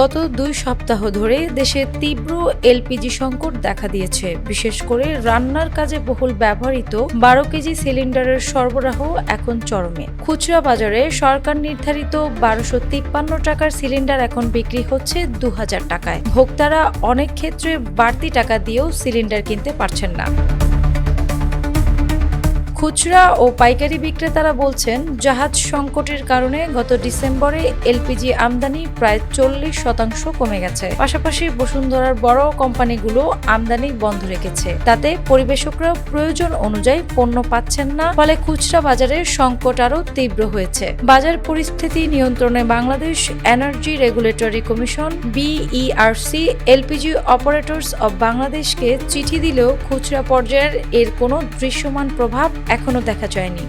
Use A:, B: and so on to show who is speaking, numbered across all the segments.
A: গত দুই সপ্তাহ ধরে দেশে তীব্র এলপিজি সংকট দেখা দিয়েছে। বিশেষ করে রান্নার কাজে বহুল ব্যবহৃত বারো কেজি সিলিন্ডারের সরবরাহ এখন চরমে। খুচরা বাজারে সরকার নির্ধারিত বারোশো তিপ্পান্ন টাকার সিলিন্ডার এখন বিক্রি হচ্ছে দু হাজার টাকায়। ভোক্তারা অনেক ক্ষেত্রে বাড়তি টাকা দিয়েও সিলিন্ডার কিনতে পারছেন না। খুচরা ও পাইকারি বিক্রেতারা বলছেন, জাহাজ সংকটের কারণে গত ডিসেম্বরে এলপিজি আমদানি প্রায় চল্লিশ শতাংশ কমে গেছে। পাশাপাশি বসুন্ধরার বড় কোম্পানিগুলো আমদানি বন্ধ রেখেছে। তাতে পরিবেশকরা প্রয়োজন অনুযায়ী পণ্য পাচ্ছেন না, ফলে খুচরা বাজারে সংকট আরও তীব্র হয়েছে। বাজার পরিস্থিতি নিয়ন্ত্রণে Bangladesh energy regulatory commission, BERC, LPG operators of বাংলাদেশকে চিঠি দিলেও খুচরা পর্যায়ের এর কোনো দৃশ্যমান প্রভাব এখনও দেখা যায়নি।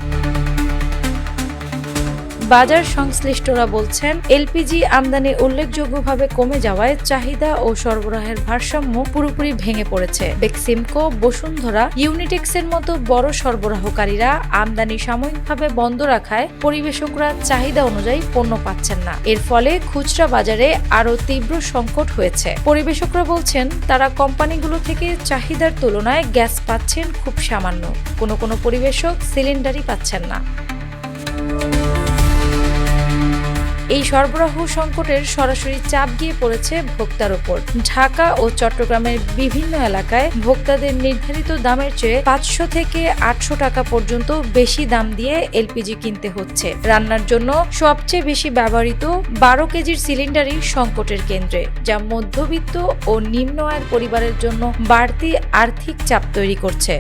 A: বাজার সংশ্লিষ্টরা বলছেন, এলপিজি আমদানি উল্লেখযোগ্যভাবে কমে যাওয়ায় চাহিদা ও সরবরাহের ভারসাম্য পুরোপুরি ভেঙে পড়েছে। বেক্সিমকো, বসুন্ধরা, ইউনিটেক্সের মতো বড় সরবরাহকারীরা আমদানি সাময়িকভাবে বন্ধ রাখায় পরিবেশকরা চাহিদা অনুযায়ী পণ্য পাচ্ছেন না। এর ফলে খুচরা বাজারে আরও তীব্র সংকট হয়েছে। পরিবেশকরা বলছেন, তারা কোম্পানিগুলো থেকে চাহিদার তুলনায় গ্যাস পাচ্ছেন খুব সামান্য। কোনো কোনো পরিবেশক সিলিন্ডারই পাচ্ছেন না। এই সরবরাহ সংকটের সরাসরি চাপ গিয়ে পড়েছে ভোক্তার ওপর। ঢাকা ও চট্টগ্রামের বিভিন্ন এলাকায় ভোক্তাদের নির্ধারিত দামের চেয়ে পাঁচশো থেকে আটশো টাকা পর্যন্ত বেশি দাম দিয়ে এলপিজি কিনতে হচ্ছে। রান্নার জন্য সবচেয়ে বেশি ব্যবহৃত বারো কেজির সিলিন্ডারই সংকটের কেন্দ্রে, যা মধ্যবিত্ত ও নিম্ন আয়ের পরিবারের জন্য বাড়তি আর্থিক চাপ তৈরি করছে।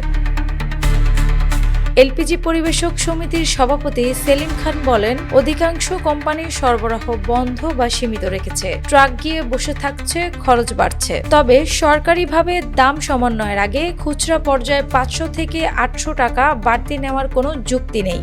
A: এলপিজি পরিবেশক সমিতির সভাপতি সেলিম খান বলেন, অধিকাংশ কোম্পানি সরবরাহ বন্ধ বা সীমিত রেখেছে। ট্রাক গিয়ে বসে থাকছে, খরচ বাড়ছে। তবে সরকারিভাবে দাম সমন্বয়ের আগে খুচরা পর্যায়ে পাঁচশো থেকে আটশো টাকা বাড়তি নেওয়ার কোনো যুক্তি নেই।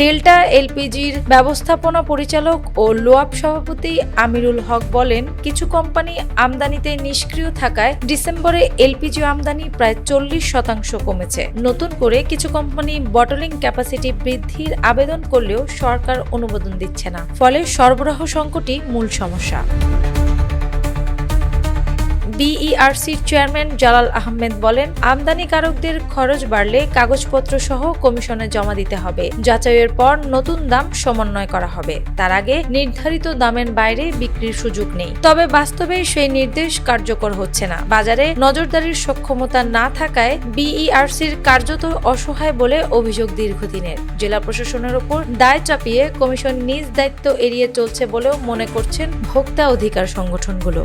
A: ডেল্টা এলপিজির ব্যবস্থাপনা পরিচালক ও লোয়াপ সভাপতি আমিরুল হক বলেন, কিছু কোম্পানি আমদানিতে নিষ্ক্রিয় থাকায় ডিসেম্বরে এলপিজি আমদানি প্রায় চল্লিশ শতাংশ কমেছে। নতুন করে কিছু কোম্পানি বটলিং ক্যাপাসিটি বৃদ্ধির আবেদন করলেও সরকার অনুমোদন দিচ্ছে না। ফলে সরবরাহ সংকটই মূল সমস্যা। বিইআরসির চেয়ারম্যান জালাল আহমেদ বলেন, আমদানিকারকদের খরচ বাড়লে কাগজপত্র সহ কমিশনে জমা দিতে হবে। যাচাইয়ের পর নতুন দাম সমন্বয় করা হবে। তার আগে নির্ধারিত দামের বাইরে বিক্রির সুযোগ নেই। তবে বাস্তবে সেই নির্দেশ কার্যকর হচ্ছে না। বাজারে নজরদারির সক্ষমতা না থাকায় বিইআরসির কার্যত অসহায় বলে অভিযোগ দীর্ঘদিনের। জেলা প্রশাসনের উপর দায় চাপিয়ে কমিশন নিজ দায়িত্ব এড়িয়ে চলছে বলেও মনে করছেন ভোক্তা অধিকার সংগঠনগুলো।